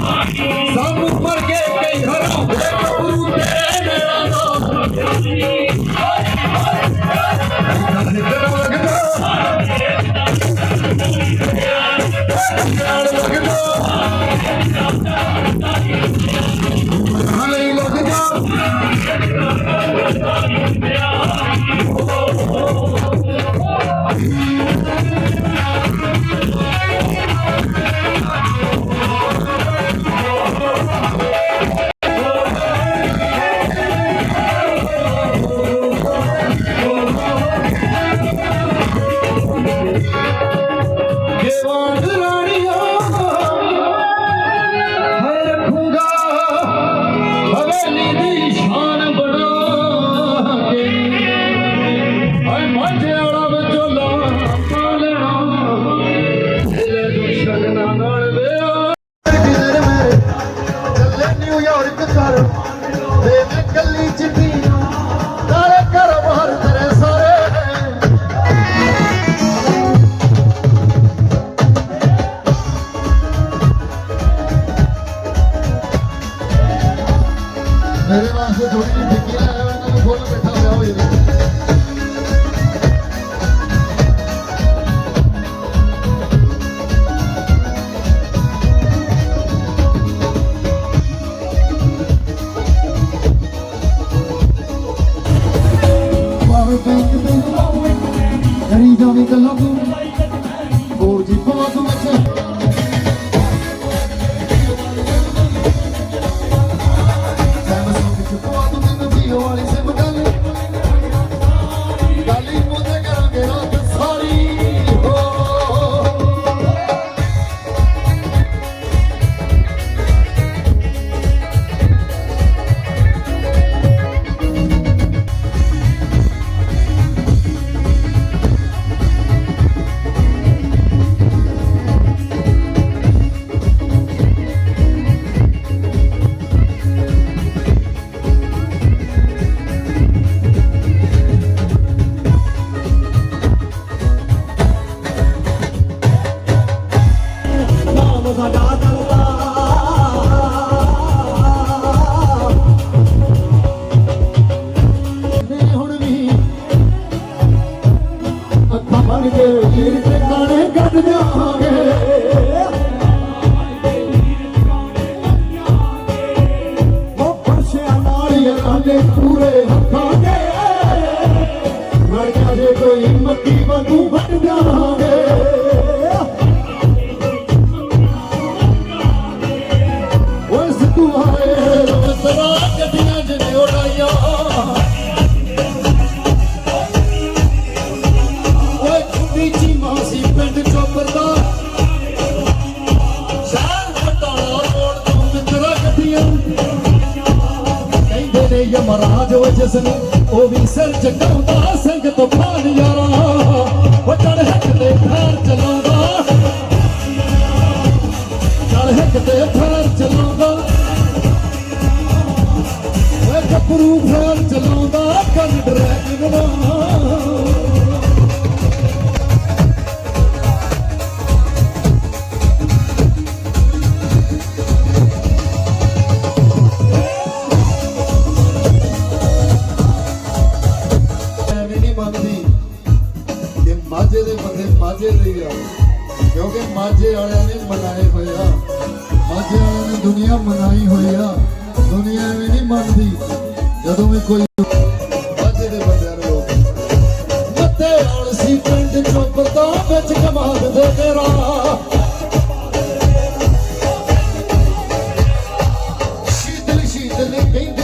Come on. मेरे पास थोड़ी टिक्की लगाया मैंने बोला बैठा हुआ हो ਜਗਾਉਂਦਾ ਸਿੰਘ ਤੂਫਾਨ ਯਾਰਾ, ਉਹ ਚੜ ਹੱਕ ਤੇ ਫਾਰ ਚਲਾਉਂਦਾ। ਚੜ ਹੱਕ ਤੇ ਫਾਰ ਚਲਾਉਂਦਾ। ਵੇ ਕਪਰੂ ਫਾਰ ਚਲਾਉਂਦਾ, ਕੰਨ ਡਰੈਗਨ ਨਾ ਮਾਝੇ ਲਈ ਆ। ਕਿਉਂਕਿ ਮਾਝੇ ਵਾਲਿਆਂ ਨੇ ਮਨਾਏ ਹੋਏ ਆ। ਮਾਝੇ ਵਾਲਿਆਂ ਨੇ ਦੁਨੀਆ ਮਨਾਈ ਹੋਈ ਆ। ਦੁਨੀਆ ਵੀ ਨਹੀਂ ਮੰਨਦੀ, ਜਦੋਂ ਵੀ ਕੋਈ ਮਾਝੇ ਦੇ ਬੰਦਿਆਂ ਨੂੰ ਲੋਕ ਮੱਤੇ ਆਲਸੀ ਪਿੰਡ ਚੋਂ ਪਤਾ ਵਿੱਚ ਕਮਾਦ ਦੇ ਤੇਰਾ ਸ਼ੀਤਲ ਸ਼ੀਤਲ ਕਹਿੰਦੇ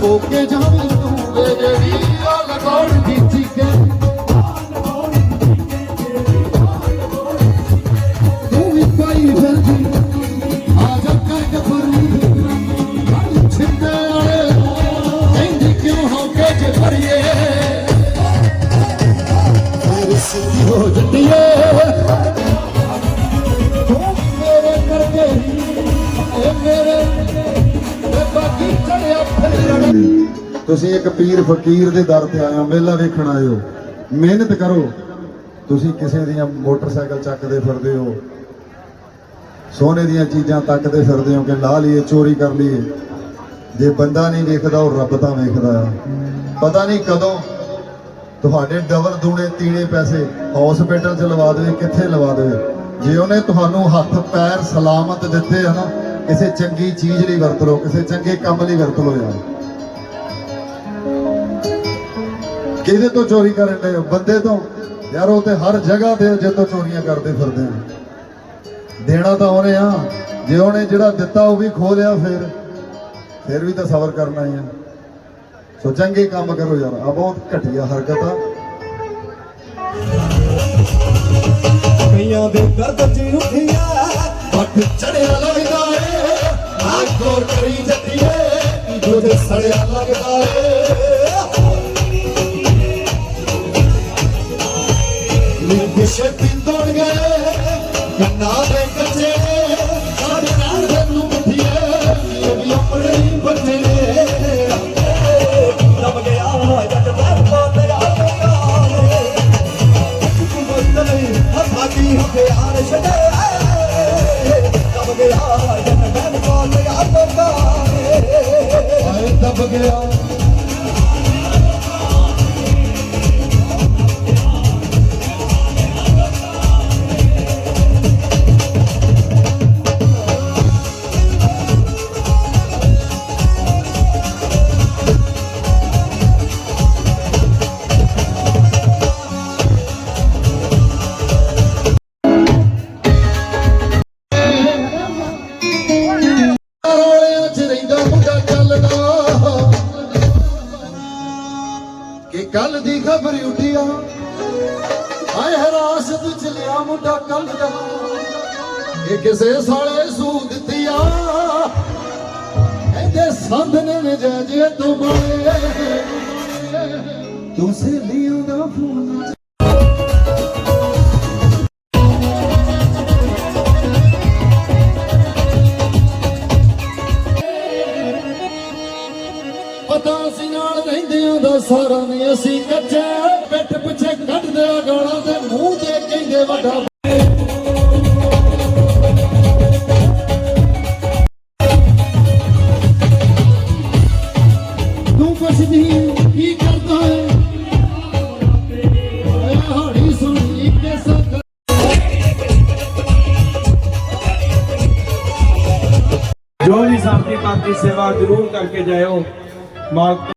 ਜੱਟਾਂ ਖੋ ਕੇ ਜਾਵੇਂ ਤੂੰ ਵੇ ਜਿਹੜੀ ਆ ਲਗਾਉਣ ਦੀ ਚੀਕੇ ਤੂੰ ਵੀ ਪਾਈ ਫਿਰਦੀ, ਆ ਜਾ ਕਰ ਗੱਭਰੂ ਛਿੰਦੇ ਵਾਲੇ ਕਹਿੰਦੀ ਕਿਉਂ ਹੋ ਕੇ ਜੇ ਭਰੀਏ? ਮੇਰੀ ਸਿੱਧੀ ਹੋ ਜੱਟੀਏ। ਤੂੰ ਮੇਰੇ ਕਰਕੇ ਇਹ ਮੇਰੇ ਤੇ ਬਾਕੀ ਚੜਿਆ ਫਿਰ ਤੁਸੀਂ ਇੱਕ ਪੀਰ ਫਕੀਰ ਦੇ ਦਰ ਤੇ ਆਏ ਹੋ, ਮੇਲਾ ਵੇਖਣ ਆਏ ਹੋ। ਮਿਹਨਤ ਕਰੋ। ਤੁਸੀਂ ਕਿਸੇ ਦੀਆਂ ਮੋਟਰਸਾਈਕਲ ਚੱਕਦੇ ਫਿਰਦੇ ਹੋ। ਸੋਨੇ ਦੀਆਂ ਚੀਜ਼ਾਂ ਤੱਕਦੇ ਫਿਰਦੇ ਹੋ ਕਿ ਲਾ ਲਈਏ, ਚੋਰੀ ਕਰ ਲਈਏ। ਜੇ ਬੰਦਾ ਨਹੀਂ ਵੇਖਦਾ, ਉਹ ਰੱਬ ਤਾਂ ਵੇਖਦਾ। ਆ ਪਤਾ ਨਹੀਂ ਕਦੋਂ ਤੁਹਾਡੇ ਡਬਲ ਦੂਣੇ ਤੀਣੇ ਪੈਸੇ ਹਸਪੀਟਲ ਚ ਲਵਾ ਦੇਵੇ, ਕਿੱਥੇ ਲਵਾ ਦੇਵੇ। ਜੇ ਉਹਨੇ ਤੁਹਾਨੂੰ ਹੱਥ, ਪੈਰ ਸਲਾਮਤ ਦਿੱਤੇ ਆ ਕਿਸੇ ਚੰਗੀ ਚੀਜ਼ ਲਈ ਵਰਤ ਲਓ, ਕਿਸੇ ਚੰਗੇ ਕੰਮ ਲਈ ਵਰਤ ਲਓ ਯਾਰ। ਕਿਹਦੇ ਤੋਂ ਚੋਰੀ ਕਰਨ ਦੇ ਬੰਦੇ ਤੋਂ? ਯਾਰ ਉਹ ਤੇ ਹਰ ਜਗ੍ਹਾ ਤੇ ਜੇ ਚੋਰੀਆਂ ਕਰਦੇ ਫਿਰਦੇ ਆ। ਦੇਣਾ ਤਾਂ ਉਹਨੇ ਆ। ਜੇ ਉਹਨੇ ਜਿਹੜਾ ਦਿੱਤਾ ਉਹ ਵੀ ਖੋ ਲਿਆ ਫਿਰ। ਫਿਰ ਵੀ ਤਾਂ ਸਬਰ ਕਰਨਾ ਹੀ ਆ। ਸੋ ਚੰਗੇ ਕੰਮ ਕਰੋ ਯਾਰ। ਆ ਬਹੁਤ ਘਟੀਆ ਹਰਕਤ ਆ। ਕਈਆਂ ਦੇ ਦਰਦ ਚ ਉੱਠਿਆ, ਪੱਟ ਚੜਿਆ ਲੱਗਦਾ ਏ। ਆ ਕਰੀ ਜੱਟੀਏ ਦੂਜੇ ਸੜਿਆ ਲੱਗਦਾ ਏ। ਛੇਤੀ ਤੋੜ ਗਏ ਕੰਨਾ ਦੇ ਕੱਚੇ ਸਾਡੇ ਨਾਲ ਦੇ ਨੂੰ ਮੁੱਠੀਏ ਇਹ ਵੀ ਆਪਣੇ ਹੀ ਬੱਚੇ ਨੇ ਦਬ ਗਿਆ ਜੱਟ ਬੈਠ ਕੋ ਤੇਰਾ ਪਿਆਰੇ ਮੁਸਤਲੀ ਹੱਥਾਂ ਦੀ ਹਥਿਆਰ ਛੱਡੇ ਦਬ ਗਿਆ ਜੱਟ ਬੈਠ ਕੋ ਤੇਰਾ ਪਿਆਰੇ ਆਏ ਦਬ ਗਿਆ ਹਾਏ ਹਰਾਸਤ ਚ ਲਿਆ ਮੁੰਡਾ ਕੱਲ ਦਾ ਇਹ ਕਿਸੇ ਸਾਲੇ ਸੂ ਦਿੱਤੀ ਆ ਕਹਿੰਦੇ ਸੰਦ ਨੇ ਨਜਾਜੇ ਤੋਂ ਬਾਏ ਤੂੰ ਸਹੇਲੀਆਂ ਦਾ ਫੋਨ ਪਤਾ ਅਸੀਂ ਨਾਲ ਰਹਿੰਦਿਆਂ ਦਾ ਸਾਰਾ ਨੇ ਅਸੀਂ ਕੱਚੇ ਪਿੱਠ ਪਿੱਛੇ ਕੱਢਦੇ ਆ ਗਾਲਾਂ ਤੇ ਵੱਡਾ ਤੂੰ ਪੁੱਛਦੀ ਕੀ ਕਰਦਾ ਹੈ? ਜੀ ਸ਼ਾਂਤੀ ਪੰਥ ਦੀ ਸੇਵਾ ਜ਼ਰੂਰ ਕਰਕੇ ਜਾਇਓ। ਮਾਲਕ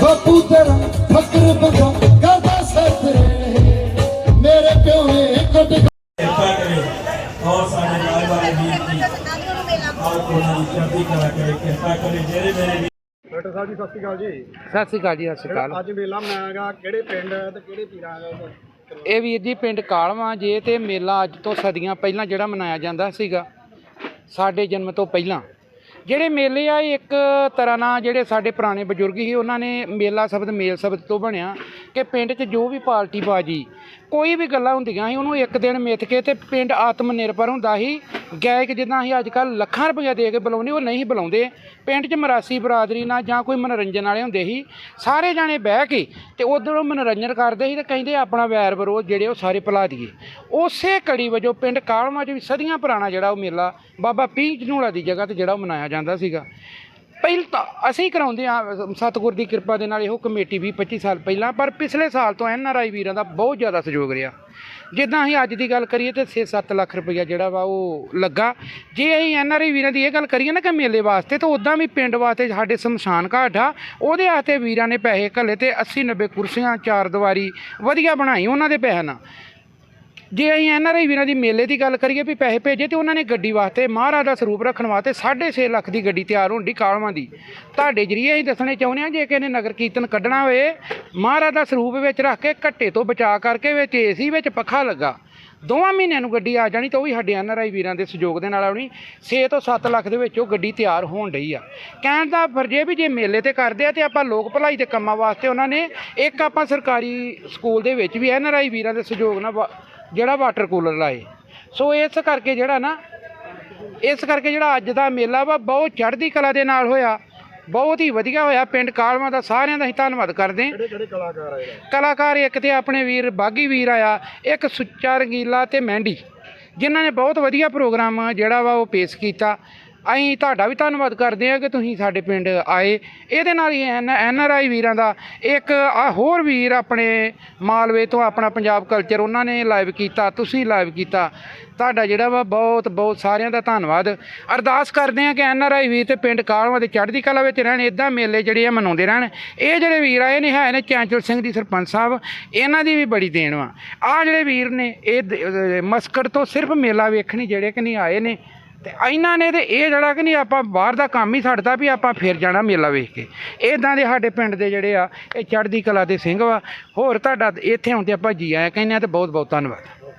ਬਾਪੂ ਤੇਰਾ ਫਕਰ ਬੰਦਾ ਕਰਦਾ ਸੱਤੇ ਮੇਰੇ ਪਿਓ ਨੇ ਕੁੱਟ ਕਿਰਪਾ ਕਰੇ ਔਰ ਸਾਡੇ ਨਾਲ ਵਾਲੇ ਵੀਰ ਜੀ ਆਪ ਉਹਨਾਂ ਦੀ ਚੜ੍ਹਦੀ ਕਲਾ ਕਰੇ ਕਿਰਪਾ ਕਰੇ ਜਿਹੜੇ ਮੇਰੇ ਵੀਰ ਡਾਕਟਰ ਸਾਹਿਬ ਜੀ ਸਤਿ ਸ਼੍ਰੀ ਅਕਾਲ ਜੀ। ਸਤਿ ਸ੍ਰੀ ਅਕਾਲ ਜੀ ਸਤਿ ਸ੍ਰੀ ਅਕਾਲ। ਅੱਜ ਮੇਲਾ ਮਨਾਇਆਗਾ ਕਿਹੜੇ ਪਿੰਡ ਤੇ ਕਿਹੜੇ ਪੀਰਾਂ ਦਾ ਇਹ ਵੀਰ ਜੀ ਪਿੰਡ ਕਾਲਵਾ ਜੇ ਤੇ ਮੇਲਾ ਅੱਜ ਤੋਂ ਸਦੀਆਂ ਪਹਿਲਾਂ ਜਿਹੜਾ ਮਨਾਇਆ ਜਾਂਦਾ ਸੀਗਾ ਸਾਡੇ ਜਨਮ ਤੋਂ ਪਹਿਲਾਂ। ਜਿਹੜੇ ਮੇਲੇ ਆ, ਇਹ ਇੱਕ ਤਰ੍ਹਾਂ ਨਾਲ ਜਿਹੜੇ ਸਾਡੇ ਪੁਰਾਣੇ ਬਜ਼ੁਰਗ ਸੀ, ਉਹਨਾਂ ਨੇ ਮੇਲਾ ਸ਼ਬਦ ਮੇਲ ਸ਼ਬਦ ਤੋਂ ਬਣਿਆ। ਕਿ ਪਿੰਡ 'ਚ ਜੋ ਵੀ ਪਾਰਟੀ ਬਾਜੀ, ਕੋਈ ਵੀ ਗੱਲਾਂ ਹੁੰਦੀਆਂ ਸੀ, ਉਹਨੂੰ ਇੱਕ ਦਿਨ ਮਿੱਥ ਕੇ ਤੇ ਪਿੰਡ ਆਤਮ ਨਿਰਭਰ ਹੁੰਦਾ ਸੀ। ਗਾਇਕ ਜਿੱਦਾਂ ਅਸੀਂ ਅੱਜ ਕੱਲ ਲੱਖਾਂ ਰੁਪਏ ਦੇ ਕੇ ਬੁਲਾਉਂਦੇ, ਉਹ ਨਹੀਂ ਬੁਲਾਉਂਦੇ। ਪਿੰਡ 'ਚ ਮਰਾਸੀ ਬਰਾਦਰੀ ਨਾਲ ਜਾਂ ਕੋਈ ਮਨੋਰੰਜਨ ਵਾਲੇ ਹੁੰਦੇ ਸੀ, ਸਾਰੇ ਜਾਣੇ ਬਹਿ ਕੇ ਤੇ ਉਧਰੋਂ ਮਨੋਰੰਜਨ ਕਰਦੇ ਸੀ ਤੇ ਕਹਿੰਦੇ ਆਪਣਾ ਵੈਰ ਵਿਰੋਧ ਜਿਹੜੇ ਉਹ ਸਾਰੇ ਭੁਲਾ ਦਈਏ। ਉਸੇ ਕੜੀ ਵਜੋਂ ਪਿੰਡ ਕਾਲਮਾ 'ਚ ਵੀ ਸਦੀਆਂ ਪੁਰਾਣਾ ਜਿਹੜਾ ਉਹ ਮੇਲਾ, ਬਾਬਾ ਪੀਂਚ ਜਨੂਲਾ ਦੀ ਜਗ੍ਹਾ ਤੇ ਜਿਹੜਾ ਉਹ ਮਨਾਇਆ ਜਾਂਦਾ ਸੀਗਾ। ਪਹਿਲ ਤਾਂ ਅਸੀਂ ਕਰਾਉਂਦੇ ਆ ਸਤਿਗੁਰ ਦੀ ਕਿਰਪਾ ਦੇ ਨਾਲ ਇਹੋ ਕਮੇਟੀ ਵੀ 25 ਸਾਲ ਪਹਿਲਾਂ, ਪਰ ਪਿਛਲੇ ਸਾਲ ਤੋਂ ਐਨ ਆਰ ਆਈ ਵੀਰਾਂ ਦਾ ਬਹੁਤ ਜ਼ਿਆਦਾ ਸਹਿਯੋਗ ਰਿਹਾ। ਜਿੱਦਾਂ ਅਸੀਂ ਅੱਜ ਦੀ ਗੱਲ ਕਰੀਏ ਤੇ 6-7 ਲੱਖ ਰੁਪਈਆ ਜਿਹੜਾ ਵਾ ਉਹ ਲੱਗਾ। ਜੇ ਅਸੀਂ ਐਨ ਆਰ ਆਈ ਵੀਰਾਂ ਦੀ ਇਹ ਗੱਲ ਕਰੀਏ ਨਾ ਕਿ ਮੇਲੇ ਵਾਸਤੇ, ਤਾਂ ਉਦਾਂ ਵੀ ਪਿੰਡ ਵਾਸਤੇ ਸਾਡੇ ਸ਼ਮਸ਼ਾਨ ਘਾਟ ਆ, ਉਹਦੇ ਵਾਸਤੇ ਵੀਰਾਂ ਨੇ ਪੈਸੇ ਘੱਲੇ ਤੇ 80-90 ਕੁਰਸੀਆਂ, ਚਾਰ ਦੀਵਾਰੀ ਵਧੀਆ ਬਣਾਈ ਉਹਨਾਂ ਦੇ ਪੈਸੇ ਨਾਲ। ਜੇ ਅਸੀਂ ਐਨ ਆਰ ਆਈ ਵੀਰਾਂ ਦੀ ਮੇਲੇ ਦੀ ਗੱਲ ਕਰੀਏ ਵੀ ਪੈਸੇ ਭੇਜੇ ਤੇ ਉਹਨਾਂ ਨੇ ਗੱਡੀ ਵਾਸਤੇ, ਮਹਾਰਾਜ ਦਾ ਸਰੂਪ ਰੱਖਣ ਵਾਸਤੇ 6.5 ਲੱਖ ਦੀ ਗੱਡੀ ਤਿਆਰ ਹੋਣ ਹੁੰਦੀ ਕਾਲਮਾਂ ਦੀ। ਤੁਹਾਡੇ ਜਰੀਏ ਅਸੀਂ ਦੱਸਣੇ ਚਾਹੁੰਦੇ ਹਾਂ, ਜੇ ਕਿਸੇ ਨੇ ਨਗਰ ਕੀਰਤਨ ਕੱਢਣਾ ਹੋਵੇ, ਮਹਾਰਾਜ ਦਾ ਸਰੂਪ ਵਿੱਚ ਰੱਖ ਕੇ ਘੱਟੇ ਤੋਂ ਬਚਾ ਕਰਕੇ ਵਿੱਚ ਏਸੀ ਵਿੱਚ ਪੱਖਾ ਲੱਗਾ। ਦੋਵਾਂ ਮਹੀਨਿਆਂ ਨੂੰ ਗੱਡੀ ਆ ਜਾਣੀ ਤਾਂ ਉਹ ਵੀ ਸਾਡੇ ਐਨ ਆਰ ਆਈ ਵੀਰਾਂ ਦੇ ਸਹਿਯੋਗ ਦੇ ਨਾਲ ਆਉਣੀ। 6 ਤੋਂ 7 ਲੱਖ ਦੇ ਵਿੱਚ ਉਹ ਗੱਡੀ ਤਿਆਰ ਹੋਣ ਡਈ ਆ। ਕਹਿਣ ਦਾ ਫਰਜ਼ ਵੀ ਜੇ ਮੇਲੇ ਤੇ ਕਰਦੇ ਆ ਤੇ ਆਪਾਂ ਲੋਕ ਭਲਾਈ ਦੇ ਕੰਮਾਂ ਵਾਸਤੇ ਉਹਨਾਂ ਨੇ, ਇੱਕ ਆਪਾਂ ਸਰਕਾਰੀ ਸਕੂਲ ਦੇ ਵਿੱਚ ਵੀ ਐਨ ਆਰ ਆਈ ਵੀਰਾਂ ਦੇ ਸਹਿਯੋਗ ਨਾਲ ਵਾ- ਜਿਹੜਾ ਵਾਟਰ ਕੂਲਰ ਲਾਏ। ਸੋ ਇਸ ਕਰਕੇ ਜਿਹੜਾ ਨਾ ਇਸ ਕਰਕੇ ਜਿਹੜਾ ਅੱਜ ਦਾ ਮੇਲਾ ਵਾ ਬਹੁਤ ਚੜ੍ਹਦੀ ਕਲਾ ਦੇ ਨਾਲ ਹੋਇਆ। ਬਹੁਤ ਹੀ ਵਧੀਆ ਹੋਇਆ। ਪਿੰਡ ਕਾਲਮਾ ਦਾ ਸਾਰਿਆਂ ਦਾ ਅਸੀਂ ਧੰਨਵਾਦ ਕਰਦੇ ਹਾਂ। ਕਿਹੜੇ ਕਿਹੜੇ ਕਲਾਕਾਰ ਆਏ? ਕਲਾਕਾਰ ਇੱਕ ਤੇ ਆਪਣੇ ਵੀਰ ਬਾਗੀ ਵੀਰ ਆਇਆ ਇੱਕ ਸੁੱਚਾ ਰੰਗੀਲਾ ਤੇ ਮਹਿੰਦੀ। ਜਿਨ੍ਹਾਂ ਨੇ ਬਹੁਤ ਵਧੀਆ ਪ੍ਰੋਗਰਾਮ ਜਿਹੜਾ ਵਾ ਉਹ ਪੇਸ਼ ਕੀਤਾ। ਅਸੀਂ ਤੁਹਾਡਾ ਵੀ ਧੰਨਵਾਦ ਕਰਦੇ ਹਾਂ ਕਿ ਤੁਸੀਂ ਸਾਡੇ ਪਿੰਡ ਆਏ। ਇਹਦੇ ਨਾਲ ਹੀ ਐਨ ਆਰ ਆਈ ਵੀਰਾਂ ਦਾ ਇੱਕ ਆ ਹੋਰ ਵੀਰ ਆਪਣੇ ਮਾਲਵੇ ਤੋਂ ਆਪਣਾ ਪੰਜਾਬ ਕਲਚਰ ਉਹਨਾਂ ਨੇ ਲਾਈਵ ਕੀਤਾ, ਤੁਸੀਂ ਲਾਈਵ ਕੀਤਾ। ਤੁਹਾਡਾ ਜਿਹੜਾ ਵਾ ਬਹੁਤ ਬਹੁਤ ਸਾਰਿਆਂ ਦਾ ਧੰਨਵਾਦ। ਅਰਦਾਸ ਕਰਦੇ ਹਾਂ ਕਿ ਐਨ ਆਰ ਆਈ ਵੀਰ ਤੇ ਪਿੰਡ ਕਾਲਵਾ ਦੇ ਚੜ੍ਹਦੀ ਕਲਾ ਵਿੱਚ ਰਹਿਣ ਇਦਾਂ ਮੇਲੇ ਜਿਹੜੇ ਆ ਮਨਾਉਂਦੇ ਰਹਿਣ। ਇਹ ਜਿਹੜੇ ਵੀਰ ਆਏ ਨੇ, ਹੈ ਨੇ ਚੈਂਚਲ ਸਿੰਘ ਦੀ ਸਰਪੰਚ ਸਾਹਿਬ, ਇਹਨਾਂ ਦੀ ਵੀ ਬੜੀ ਦੇਣ ਵਾ। ਆ ਜਿਹੜੇ ਵੀਰ ਨੇ, ਇਹ ਦ- ਮਸਕਟ ਤੋਂ ਸਿਰਫ ਮੇਲਾ ਵੇਖਣੀ ਜਿਹੜੇ ਕਿ ਨਹੀਂ ਆਏ ਨੇ। ਤੇ ਇਹਨਾਂ ਨੇ ਤੇ ਇਹ ਜਿਹੜਾ ਕਿ ਨਹੀਂ ਆਪਾਂ ਬਾਹਰ ਦਾ ਕੰਮ ਹੀ ਛੱਡਦਾ ਵੀ ਆਪਾਂ ਫਿਰ ਜਾਣਾ ਮੇਲਾ ਵੇਖ ਕੇ। ਇਦਾਂ ਦੇ ਸਾਡੇ ਪਿੰਡ ਦੇ ਜਿਹੜੇ ਆ, ਇਹ ਚੜ੍ਹਦੀ ਕਲਾ ਦੇ ਸਿੰਘ ਵਾ। ਹੋਰ ਤੁਹਾਡਾ ਇੱਥੇ ਆਉਂਦੇ ਆਪਾਂ ਜੀ ਆਇਆ ਕਹਿੰਦੇ ਆ ਤੇ ਬਹੁਤ ਬਹੁਤ ਧੰਨਵਾਦ।